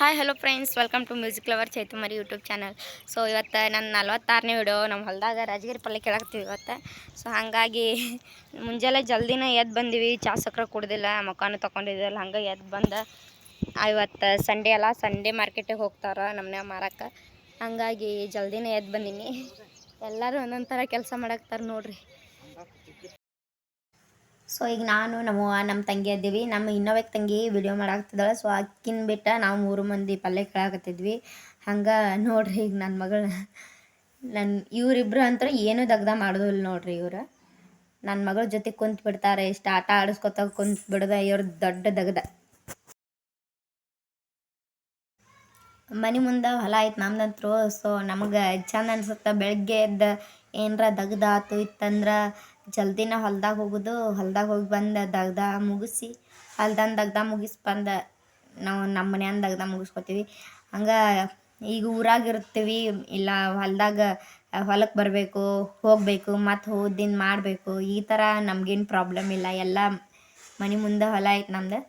Hi hello friends welcome to music lover Chaitumari YouTube channel so ಇವತ್ತು ನನ್ನ ನಲ್ವತ್ತಾರನೇ video ನಮ್ಮ ಹೊಲದಾಗ ರಾಜಗಿರಿ ಪಲ್ಯ ಕೇಳಾಕ್ತೀವಿ ಇವತ್ತು. ಸೊ ಹಾಗಾಗಿ ಮುಂಜಾನೆ ಜಲ್ದಿನ ಎದ್ದು ಬಂದೀವಿ. ಚಾ ಸಕ್ರೆ ಕುಡ್ದಿಲ್ಲ, ಮಕಾನು ತೊಗೊಂಡಿದ್ದಿಲ್ಲ ಹಂಗೆ ಎದ್ದು ಬಂದ. ಇವತ್ತು ಸಂಡೇ ಅಲ್ಲ ಸಂಡೇ ಮಾರ್ಕೆಟಿಗೆ ಹೋಗ್ತಾರ ನಮ್ಮನೆ ಮಾರಕ್ಕೆ. ಹಂಗಾಗಿ ಜಲ್ದಿನೇ ಎದ್ದು ಬಂದೀನಿ. ಎಲ್ಲರೂ ಒಂದೊಂದು ಥರ ಕೆಲಸ ಮಾಡಾಕ್ತಾರೆ ನೋಡ್ರಿ. ಸೊ ಈಗ ನಾನು ನಮ್ಮವ್ವ ನಮ್ಮ ತಂಗಿ ಇದ್ದೀವಿ. ನಮ್ಮ ಇನ್ನೊಬ್ಬಾಕಿ ತಂಗಿ ವಿಡಿಯೋ ಮಾಡಾಕ್ತಿದ್ದಾಳೆ ಸೊ ಅಕ್ಕಿನ ಬಿಟ್ಟ ನಾವು ಮೂರು ಮಂದಿ ಪಲ್ಯ ಕೇಳಾಕತ್ತಿದ್ವಿ. ಹಂಗೆ ನೋಡ್ರಿ, ಈಗ ನನ್ನ ಮಗಳು ನನ್ನ ಇವರಿಬ್ರು ಅಂತ ಏನೂ ದಗ್ದ ಮಾಡೋದಿಲ್ಲ ನೋಡ್ರಿ ಇವರು. ನನ್ನ ಮಗಳ ಜೊತೆ ಕುಂತು ಬಿಡ್ತಾರೆ, ಇಷ್ಟು ಆಟ ಆಡಿಸ್ಕೊತ ಕುಂತು ಬಿಡದ, ಇವ್ರ ದೊಡ್ಡ ದಗ್ದ. ಮನೆ ಮುಂದೆ ಹೊಲ ಆಯ್ತು ನಮ್ದಂತರು. ಸೊ ನಮಗೆ ಚಂದ ಅನ್ಸುತ್ತೆ. ಬೆಳಗ್ಗೆ ಎದ್ದು ಏನರ ದಗ್ದ ಆತು ಇತ್ತಂದ್ರೆ ಜಲ್ದಿನ ಹೊಲ್ದಾಗ ಹೋಗೋದು, ಹೊಲ್ದಾಗ ಹೋಗಿ ಬಂದು ದಗ್ದ ಮುಗಿಸಿ ಹೊಲ್ದಂದು ದಗ್ದ ಮುಗಿಸಿ ಬಂದ ನಾವು ನಮ್ಮ ಮನ್ಯಾನ ದಗ್ದ ಮುಗಿಸ್ಕೊತೀವಿ. ಹಂಗೆ ಈಗ ಊರಾಗ ಇರ್ತೀವಿ, ಇಲ್ಲ ಹೊಲ್ದಾಗ ಹೊಲಕ್ಕೆ ಬರಬೇಕು, ಹೋಗಬೇಕು, ಮತ್ತು ಹೋದಿನ ಮಾಡಬೇಕು, ಈ ಥರ ನಮ್ಗೇನು ಪ್ರಾಬ್ಲಮ್ ಇಲ್ಲ. ಎಲ್ಲ ಮನೆ ಮುಂದೆ ಹೊಲ ಐತೆ ನಮ್ದು.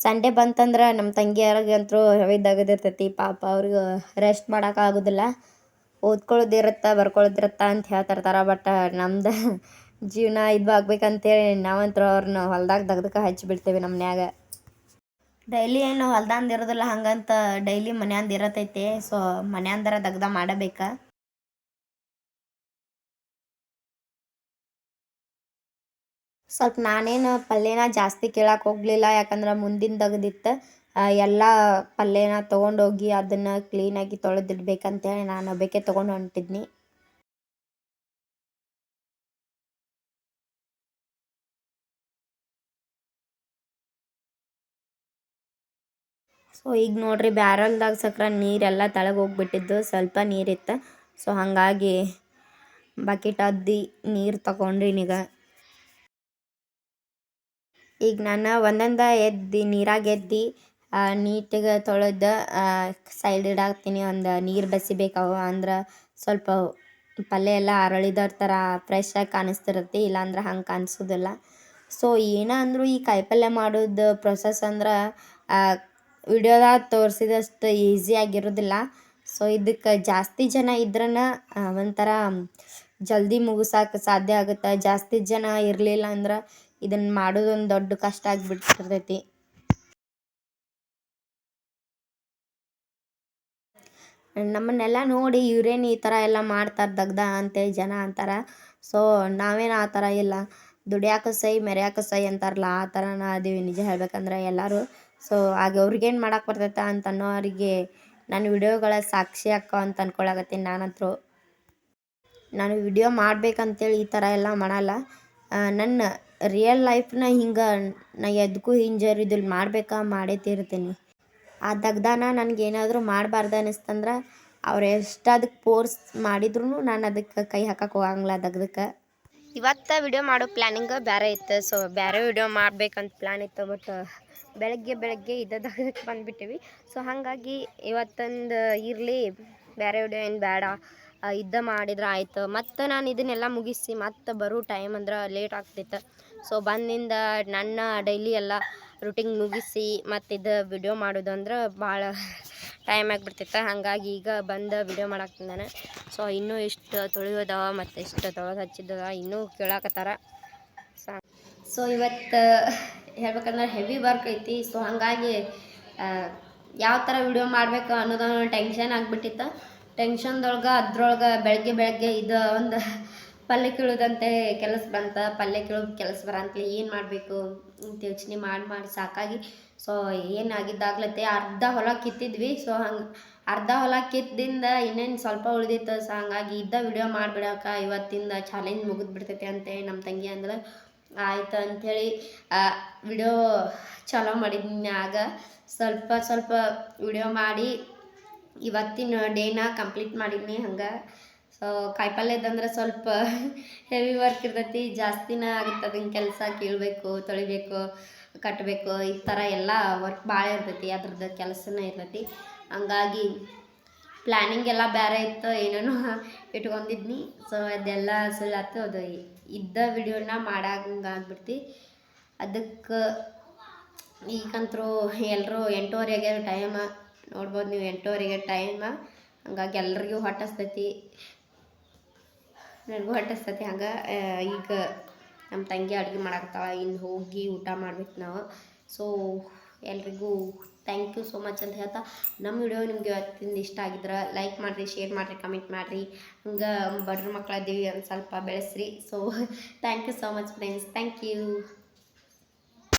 ಸಂಡೇ ಬಂತಂದ್ರೆ ನಮ್ಮ ತಂಗಿಯರಿಗಂತೂ ಹೆವಿ ದಗದಿರ್ತೈತಿ ಪಾಪ ಅವ್ರಿಗೆ ರೆಸ್ಟ್ ಮಾಡೋಕ್ಕಾಗೋದಿಲ್ಲ ಓದ್ಕೊಳ್ಳೋದಿರತ್ತ ಬರ್ಕೊಳ್ಳೋದಿರತ್ತ ಅಂತ ಹೇಳ್ತಿರ್ತಾರೆ ಬಟ್ ನಮ್ದು ಜೀವನ ಇದು ಆಗ್ಬೇಕಂತೇಳಿ ನಾವಂತೂ ಅವ್ರನ್ನ ಹೊಲ್ದಾಗ ದಗ್ದಕ್ಕೆ ಹಚ್ಚಿಬಿಡ್ತೇವೆ ನಮ್ಮ ಮನ್ಯಾಗ ಡೈಲಿ ಏನು ಹೊಲ್ದಂದು ಇರೋದಿಲ್ಲ, ಹಂಗಂತ ಡೈಲಿ ಮನ್ಯಾಂದು ಇರತೈತೆ. ಸೊ ಮನ್ಯಾಂದರ ದಗ್ದ ಮಾಡಬೇಕಾ. ಸ್ವಲ್ಪ ನಾನೇನು ಪಲ್ಯನ ಜಾಸ್ತಿ ಕೇಳಕ್ಕೆ ಹೋಗಲಿಲ್ಲ, ಯಾಕಂದ್ರೆ ಮುಂದಿನ ತೆಗ್ದಿತ್ತು ಎಲ್ಲ ಪಲ್ಯನ ತೊಗೊಂಡೋಗಿ ಅದನ್ನು ಕ್ಲೀನಾಗಿ ತೊಳೆದಿಡ್ಬೇಕಂತೇಳಿ ನಾನು ಬೇಕೆ ತೊಗೊಂಡು ಹೊಂಟಿದ್ನಿ. ಸೊ ಈಗ ನೋಡ್ರಿ ಬ್ಯಾರಲ್ದಾಗ ಸಕ್ರ ನೀರೆಲ್ಲ ತಳಗೆ ಹೋಗ್ಬಿಟ್ಟಿದ್ದು ಸ್ವಲ್ಪ ನೀರಿತ್ತು. ಸೊ ಹಾಗಾಗಿ ಬಕೆಟ್ ಅದ್ದಿ ನೀರು ತಗೊಂಡ್ರಿ ಈಗ. ಈಗ ನಾನು ಒಂದೊಂದ ಎದ್ದು, ನೀರಾಗ ಎದ್ದು ನೀಟಾಗಿ ತೊಳೆದು ಸೈಡ್ ಇಡಾಕ್ತೀನಿ. ಒಂದು ನೀರು ಬಸಿಬೇಕಾವು, ಅಂದ್ರೆ ಸ್ವಲ್ಪ ಪಲ್ಯ ಎಲ್ಲ ಅರಳಿದವ್ರ ಥರ ಫ್ರೆಶ್ ಕಾಣಿಸ್ತಿರತ್ತೆ. ಇಲ್ಲಾಂದ್ರೆ ಹಂಗೆ ಕಾಣಿಸೋದಿಲ್ಲ. ಸೊ ಏನೇ ಈ ಕಾಯಿಪಲ್ಯ ಮಾಡೋದು ಪ್ರೊಸೆಸ್ ಅಂದ್ರೆ ವಿಡಿಯೋದಾಗ ತೋರಿಸಿದಷ್ಟು ಈಸಿ ಆಗಿರೋದಿಲ್ಲ. ಸೊ ಇದಕ್ಕೆ ಜಾಸ್ತಿ ಜನ ಇದ್ರನ ಒಂಥರ ಜಲ್ದಿ ಮುಗಿಸೋಕೆ ಸಾಧ್ಯ ಆಗುತ್ತೆ? ಜಾಸ್ತಿ ಜನ ಇರಲಿಲ್ಲ ಅಂದ್ರೆ ಇದನ್ನು ಮಾಡೋದೊಂದು ದೊಡ್ಡ ಕಷ್ಟ ಆಗಿಬಿಟ್ಟಿರ್ತೈತಿ ನಮ್ಮನ್ನೆಲ್ಲ ನೋಡಿ ಇವ್ರೇನು ಈ ಥರ ಎಲ್ಲ ಮಾಡ್ತಾರೆ ದಗ್ದ ಅಂತೇಳಿ ಜನ ಅಂತಾರೆ. ಸೊ ನಾವೇನು ಆ ಥರ ಇಲ್ಲ. ದುಡಿಯಾಕ ಸೈ, ಮೆರೆಯಾಕ ಸೈ ಅಂತಾರಲ್ಲ, ಆ ಥರನ ಅದೀವಿ ನಿಜ ಹೇಳ್ಬೇಕಂದ್ರೆ ಎಲ್ಲರೂ. ಸೊ ಹಾಗೆ ಅವ್ರಿಗೇನು ಮಾಡಕ್ಕೆ ಬರ್ತೈತೆ ಅಂತ ಅನ್ನೋರಿಗೆ ನನ್ನ ವಿಡಿಯೋಗಳ ಸಾಕ್ಷಿ ಅಕ್ಕ ಅಂತ ಅನ್ಕೊಳಕತ್ತೀನಿ ನಾನಂತರೂ. ನಾನು ವಿಡಿಯೋ ಮಾಡ್ಬೇಕಂತೇಳಿ ಈ ಥರ ಎಲ್ಲ ಮಾಡಲ್ಲ. ನನ್ನ ರಿಯಲ್ ಲೈಫ್ನ ಹಿಂಗೆ ನಾ ಎದಕ್ಕೂ ಹಿಂಜರಿದಲ್ಲಿ ಮಾಡಬೇಕಾ ಮಾಡೇ ತೀರ್ತೀನಿ. ಆ ದಗ್ದಾನ ನನಗೇನಾದರೂ ಮಾಡಬಾರ್ದು ಅನ್ನಿಸ್ತಂದ್ರೆ ಅವ್ರು ಎಷ್ಟು ಅದಕ್ಕೆ ಫೋರ್ಸ್ ಮಾಡಿದ್ರು ನಾನು ಅದಕ್ಕೆ ಕೈ ಹಾಕಕ್ಕೆ ಹೋಗಂಗಿಲ್ಲ ದಗ್ದಕ್ಕೆ. ಇವತ್ತು ವಿಡಿಯೋ ಮಾಡೋ ಪ್ಲ್ಯಾನಿಂಗ್ ಬೇರೆ ಇತ್ತು ಸೊ ಬೇರೆ ವಿಡಿಯೋ ಮಾಡ್ಬೇಕಂತ ಪ್ಲ್ಯಾನ್ ಇತ್ತು ಬಟ್ ಬೆಳಗ್ಗೆ ಬೆಳಗ್ಗೆ ಇದ್ದ ದಗ್ದಕ್ಕೆ ಬಂದುಬಿಟ್ಟಿವಿ. ಸೊ ಹಾಗಾಗಿ ಇವತ್ತೊಂದು ಇರಲಿ ಬೇರೆ ವಿಡಿಯೋ ಏನು ಬೇಡ ಇದ್ದ ಮಾಡಿದ್ರೆ ಆಯ್ತು. ಮತ್ತು ನಾನು ಇದನ್ನೆಲ್ಲ ಮುಗಿಸಿ ಮತ್ತೆ ಬರೋ ಟೈಮ್ ಅಂದ್ರೆ ಲೇಟ್ ಆಗ್ತಿತ್ತು ಸೊ ಬಂದಿಂದ ನನ್ನ ಡೈಲಿ ಎಲ್ಲ ರೂಟಿಂಗ್ ಮುಗಿಸಿ ಇದು ವಿಡಿಯೋ ಮಾಡೋದು ಅಂದ್ರೆ ಭಾಳ ಟೈಮ್ ಆಗಿಬಿಡ್ತಿತ್ತು. ಹಾಗಾಗಿ ಈಗ ಬಂದು ವಿಡಿಯೋ ಮಾಡಾಕ್ತೀನಿ ನಾನು ಸೊ ಇನ್ನೂ ಇಷ್ಟು ತೊಳೆಯೋದವ ಮತ್ತು ಇಷ್ಟು ತೊಳೆದು ಹಚ್ಚಿದ್ದವ ಇನ್ನೂ ಕೇಳಾಕತ್ತಾರ. ಸೊ ಇವತ್ತು ಹೇಳ್ಬೇಕಂದ್ರೆ ಹೆವಿ ವರ್ಕ್ ಐತಿ. ಸೊ ಹಾಗಾಗಿ ಯಾವ ಥರ ವಿಡಿಯೋ ಮಾಡಬೇಕು ಅನ್ನೋದೊಂದು ಟೆನ್ಷನ್ ಆಗಿಬಿಟ್ಟಿತ್ತು. ಟೆನ್ಷನ್ದೊಳಗೆ ಅದ್ರೊಳಗೆ ಬೆಳಗ್ಗೆ ಬೆಳಗ್ಗೆ ಇದು ಒಂದು ಪಲ್ಯ ಕೀಳೋದಂತೆ ಕೆಲಸ ಬಂತ, ಪಲ್ಯ ಕೀಳೋದು ಕೆಲಸ ಬರಂತಲೇ ಏನು ಮಾಡಬೇಕು ಅಂತ ಯೋಚನೆ ಮಾಡಿ ಮಾಡಿ ಸಾಕಾಗಿ. ಸೊ ಏನಾಗಿದ್ದಾಗ್ಲತ್ತೆ, ಅರ್ಧ ಹೊಲ ಕಿತ್ತಿದ್ವಿ. ಸೊ ಹಂಗೆ ಅರ್ಧ ಹೊಲ ಕಿತ್ತಿಂದ ಇನ್ನೇನು ಸ್ವಲ್ಪ ಉಳಿದಿತ್ತು. ಸೊ ಹಂಗಾಗಿ ಇದ್ದ ವಿಡಿಯೋ ಮಾಡಿಬಿಡೋಕೆ ಇವತ್ತಿಂದ ಚಾಲೆಂಜ್ ಮುಗಿದು ಬಿಡ್ತೈತೆ ಅಂತ ನಮ್ಮ ತಂಗಿ ಅಂದ್ರೆ ಆಯಿತು ಅಂಥೇಳಿ ವಿಡಿಯೋ ಚಾಲೋ ಮಾಡಿದ್ದೀನಿ ಆಗ ಸ್ವಲ್ಪ ಸ್ವಲ್ಪ ವಿಡಿಯೋ ಮಾಡಿ ಇವತ್ತಿನ ಡೇನ ಕಂಪ್ಲೀಟ್ ಮಾಡಿದ್ನಿ ಹಂಗೆ. ಸೊ ಕಾಯಿಪಲ್ಯದಂದ್ರೆ ಸ್ವಲ್ಪ ಹೆವಿ ವರ್ಕ್ ಇರ್ತೈತಿ, ಜಾಸ್ತಿನೇ ಆಗುತ್ತೆ ಅದನ್ನ ಕೆಲಸ ಕೀಳಬೇಕು, ತೊಳಿಬೇಕು ಕಟ್ಟಬೇಕು ಈ ಥರ ಎಲ್ಲ ವರ್ಕ್ ಭಾಳ ಇರ್ತೈತಿ, ಅದ್ರದ್ದು ಕೆಲಸನೇ ಇರ್ತೈತಿ. ಹಂಗಾಗಿ ಪ್ಲ್ಯಾನಿಂಗ್ ಎಲ್ಲ ಬೇರೆ ಇತ್ತು, ಏನೇನೋ ಇಟ್ಕೊಂಡಿದ್ನಿ. ಸೊ ಅದೆಲ್ಲ ಸುಳ್ಳಾತು ಅದು ಇದ್ದ ವಿಡಿಯೋನ ಮಾಡಂಗೆ ಆಗ್ಬಿಡ್ತಿ. ಅದಕ್ಕೆ ಈಗಂತರೂ ಎಲ್ಲರೂ ಎಂಟೂವರೆಗೆ ಟೈಮ ನೋಡ್ಬೋದು ನೀವು ಎಂಟೂವರೆಗೆ ಟೈಮ ಹಂಗಾಗಿ ಎಲ್ರಿಗೂ ಹೊಟ್ಟಸ್ತೈತಿ ನನಗೂ ಹೊಟ್ಟಸ್ತೈತಿ ಹಂಗೆ ಈಗ ನಮ್ಮ ತಂಗಿ ಅಡುಗೆ ಮಾಡಾಕ್ತಾವ ಇನ್ನು ಹೋಗಿ ಊಟ ಮಾಡ್ಬೇಕು ನಾವು. ಸೊ ಎಲ್ರಿಗೂ ಥ್ಯಾಂಕ್ ಯು ಸೋ ಮಚ್ ಅಂತ ಹೇಳ್ತಾ, ನಮ್ಮ ವಿಡಿಯೋ ನಿಮ್ಗೆ ಇವತ್ತಿಂದ ಇಷ್ಟ ಆಗಿದ್ರೆ ಲೈಕ್ ಮಾಡಿರಿ ಶೇರ್ ಮಾಡಿರಿ ಕಮೆಂಟ್ ಮಾಡಿರಿ. ಹಂಗೆ ಬಡ್ರ ಮಕ್ಕಳದ್ದೀವಿ ಒಂದು ಸ್ವಲ್ಪ ಬೆಳೆಸ್ರಿ. So thank you so much friends thank you